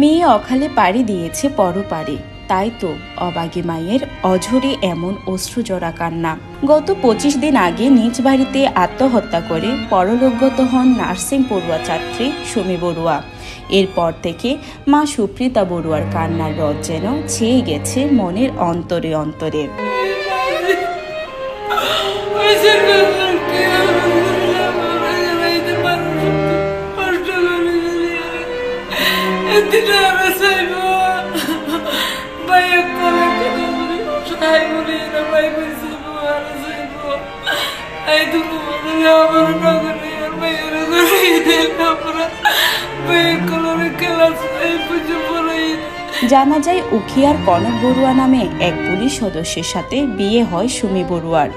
মেয়ে অখালে পাড়ি দিয়েছে পরপারে তাই তো, অবাগী মায়ের অঝরে এমন অশ্রুজরা কান্না। গত পঁচিশ দিন আগে নিজ বাড়িতে আত্মহত্যা করে পরলোকগত হন নার্সিং পড়ুয়া ছাত্রী সুমি বড়ুয়া। এরপর থেকে মা সুপ্রিতা বড়ুয়ার কান্নার রথ যেন ছেয়ে গেছে মনের অন্তরে অন্তরে। আশীর্বাদ লাগছি জানা যায়, উখিয়ার কনক বড়ুয়া নামে এক পুলিশ সদস্যের সাথে বিয়ে হয় সুমি বড়ুয়ার।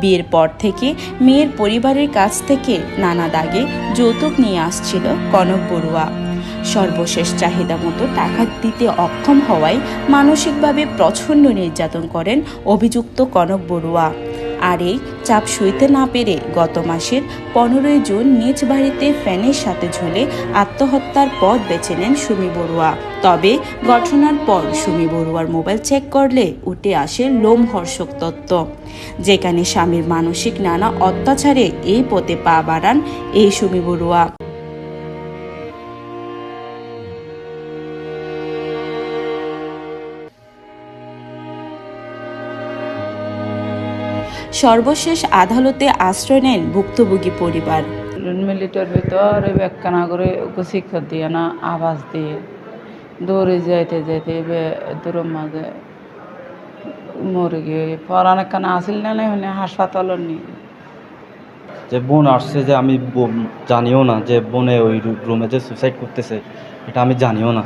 বিয়ের পর থেকে মেয়ের পরিবারের কাছ থেকে নানা দাগে যৌতুক নিয়ে আসছিল কনক বড়ুয়া। সর্বশেষ চাহিদা মতো টাকা দিতে অক্ষম হওয়ায় মানসিকভাবে প্রচণ্ড নির্যাতন করেন অভিযুক্ত কনক বড়ুয়া। আর এই চাপ সইতে না পেরে গত মাসের পনেরোই জুন নিজ বাড়িতে ফ্যানের সাথে ঝুলে আত্মহত্যার পথ বেছে নেন সুমি বড়ুয়া। তবে ঘটনার পর সুমি বড়ুয়ার মোবাইল চেক করলে উঠে আসে লোমহর্ষক তত্ত্ব। যেখানে স্বামীর মানসিক নানা অত্যাচারে এই পথে পা বাড়ান এই সুমি বড়ুয়া। সর্বশেষ আদালতে আশ্রয় নেন ভুক্তভোগী পরিবার। মিলিটার ভিতর ওই ব্যাখ্যানা করে ওকে শিক্ষা দিয়ে না আওয়াজ দিয়ে। দৌড়ে যাইতে যাইতে দূরের মাঝে মরে গিয়ে পরান একখানা আসিল না নাই মানে হাসপাতাল নি যে বোন আসছে যে আমি জানিও না যে বোনে ওই রুমে যে সুসাইড করতেছে এটা আমি জানিও না।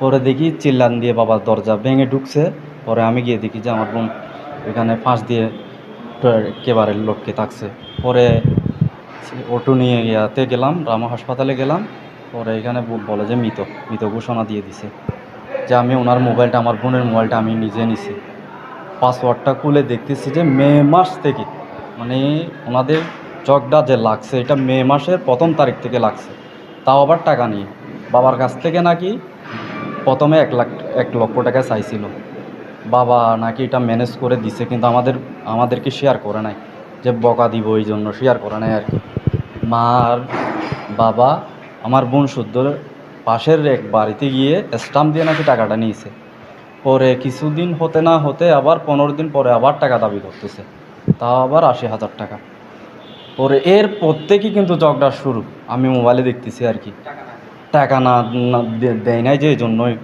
পরে দেখি চিল্লান দিয়ে বাবার দরজা ভেঙে ঢুকছে। পরে আমি গিয়ে দেখি যে আমার বোন ওইখানে ফাঁস দিয়ে একেবারে লটকে থাকছে। পরে অটো নিয়ে ইয়াতে গেলাম, রামা হাসপাতালে গেলাম। পরে এখানে বলে যে মৃত মৃত ঘোষণা দিয়ে দিছে। যে আমি ওনার মোবাইলটা, আমার বোনের মোবাইলটা আমি নিজে নিছি। পাসওয়ার্ডটা খুলে দেখতেছি যে মে মাস থেকে মানে ওনাদের চকটা যে লাগছে, এটা মে মাসের প্রথম তারিখ থেকে লাগছে। তাও আবার টাকা নিয়ে। বাবার কাছ থেকে নাকি প্রথমে এক লাখ, এক লক্ষ টাকা চাইছিল। বাবা নাকি এটা ম্যানেজ করে দিছে, কিন্তু আমাদের, আমাদেরকে শেয়ার করে নাই। যে বকা দিব ওই জন্য শেয়ার করে নাই আর কি। মার বাবা, আমার বোন শুদ্ধ পাশের এক বাড়িতে গিয়ে স্টাম্প দিয়ে নাকি টাকাটা নিয়েছে। পরে কিছুদিন হতে না হতে আবার পনেরো দিন পরে আবার টাকা দাবি করতেছে। তাও আবার আশি হাজার টাকা। পরে এর প্রত্যেকই কিন্তু ঝগড়া শুরু। আমি মোবাইলে দেখতেছি আর কি। টাকা না দেয় নাই যে এই জন্যই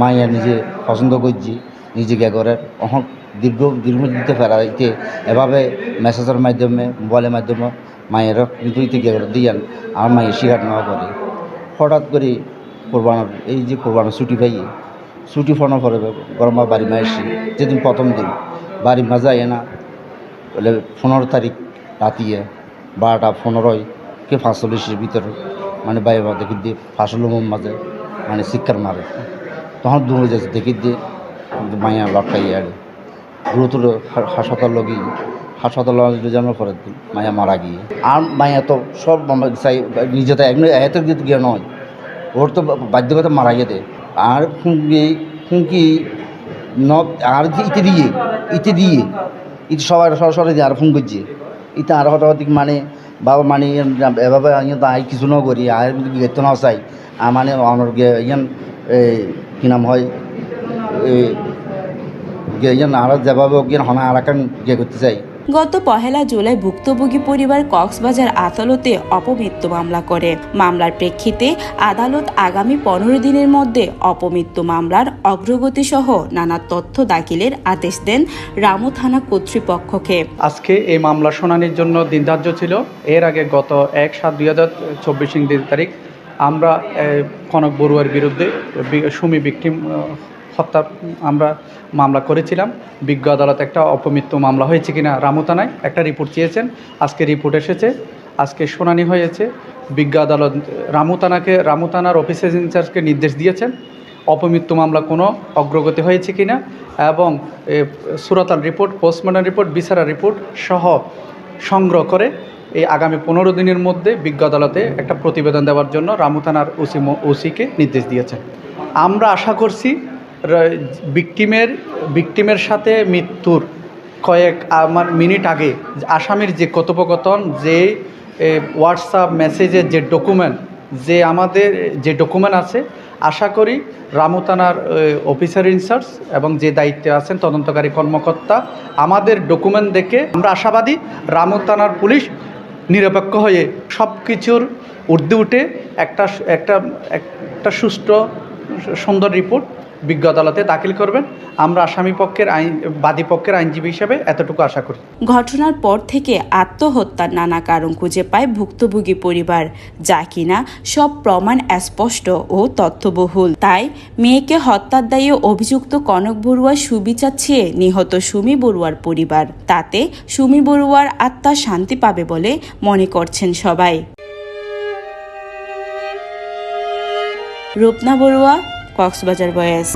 মাইয়া নিজে পছন্দ করছি। নিজে গে করে অহং দীর্ঘ দীর্ঘ দিতে ফেরাইতে এভাবে মেসেজের মাধ্যমে মোবাইলের মাধ্যমে মায়ের কিন্তু ইতে গে করে দিয়ান, আমার মায়ের শিকার নেওয়া করে। হঠাৎ করে কোরবানোর এই যে কোরবানোর ছুটি পাই ছুটি ফোনও করে গরমা বাড়ি মা এসি, যেদিন প্রথম দিন, বাড়ি মা যায় না, বলে, পনেরো তারিখ রাতিয়ে বারোটা পনেরোই কে পাঁচচল্লিশের ভিতরে মানে বাইরে দেখি দিয়ে ফাঁসলুমের মাঝে মানে শিক্ষার মারে। তখন দু দেখি দিয়ে মাইয়া লটকাই আরে গুরুতর হাসপাতাল লগি, হাসপাতাল পরের দিন মায়া মারা গিয়ে। আর মায়া তো সব চাই, নিজে তো এমনি এত গীত গিয়ে নয়। ওর তো বাধ্যকতা মারা গেছে আর ফুঁকি ফুঁকি ন আর ইতে দিয়ে ইতে দিয়ে, ইতে সবাই সরাসরি দিয়ে আর ফোন করছে। ইতে আর হঠাৎ মানে বাবা মানে এভাবে আই কিছু ন করি, আর গেতে না চাই। আর মানে আমার ইয়ান কি নাম হয় এই গিয়ে ইয়ান আর যেভাবে হনা আর একটা করতে চাই। গত পহেলা জুলাই ভুক্তভোগী পরিবার কক্সবাজার আদালতে অপমৃত্যু মামলা করে। মামলার প্রেক্ষিতে আদালত আগামী পনেরো দিনের মধ্যে অপমৃত্যু মামলার অগ্রগতি সহ নানা তথ্য দাখিলের আদেশ দেন রামু থানা কর্তৃপক্ষকে। আজকে এই মামলা শুনানির জন্য দিন ধার্য ছিল। এর আগে গত এক সাত দুই হাজার চব্বিশ তারিখ আমরা কনক বড়ুয়ার বিরুদ্ধে সুমি বিক্টিম হত্যা আমরা মামলা করেছিলাম। বিজ্ঞ আদালত একটা অপমৃত্যু মামলা হয়েছে কিনা রামুতানায় একটা রিপোর্ট চেয়েছেন। আজকে রিপোর্ট এসেছে, আজকে শুনানি হয়েছে। বিজ্ঞ আদালত রামুতানাকে রামুতানার অফিসার ইনচার্জকে নির্দেশ দিয়েছেন, অপমৃত্যু মামলা কোনো অগ্রগতি হয়েছে কিনা এবং সুরতাল রিপোর্ট, পোস্টমর্টম রিপোর্ট, বিচারা রিপোর্ট সহ সংগ্রহ করে এই আগামী পনেরো দিনের মধ্যে বিজ্ঞ আদালতে একটা প্রতিবেদন দেওয়ার জন্য রামু থানার ওসি ওসিকে নির্দেশ দিয়েছেন। আমরা আশা করছি বিক্টিমের বিক্টিমের সাথে মৃত্যুর কয়েক, আমার মিনিট আগে আসামির যে কথোপকথন, যে হোয়াটসঅ্যাপ মেসেজের যে ডকুমেন্ট যে আমাদের, যে ডকুমেন্ট আছে, আশা করি রামু থানার অফিসার ইনচার্জ এবং যে দায়িত্বে আছেন তদন্তকারী কর্মকর্তা, আমাদের ডকুমেন্ট দেখে আমরা আশাবাদী রামু থানার পুলিশ নিরপেক্ষ হয়ে সব কিছুর ঊর্ধ্বে উঠে একটা একটা একটা সুষ্ঠু, সুন্দর রিপোর্ট বিজ্ঞ আদালতে দাখিল করবেন। আমরা আসামি পক্ষের আইন, বাদী পক্ষের আইনজীবী হিসেবে এতটুকু আশা করি। ঘটনার পর থেকে আত্মহত্যার নানা কারণ খুঁজে পায় ভুক্তভোগী পরিবার। যা কিনা সব প্রমাণ স্পষ্ট ও তথ্যবহুল। তাই মেয়েকে হত্যার দায়ে অভিযুক্ত কনক বড়ুয়া সুবিচার চেয়ে নিহত সুমি বড়ুয়ার পরিবার। তাতে সুমি বড়ুয়ার আত্মা শান্তি পাবে বলে মনে করছেন সবাই। রূপনা বড়ুয়া কক্সবাজার বয়েস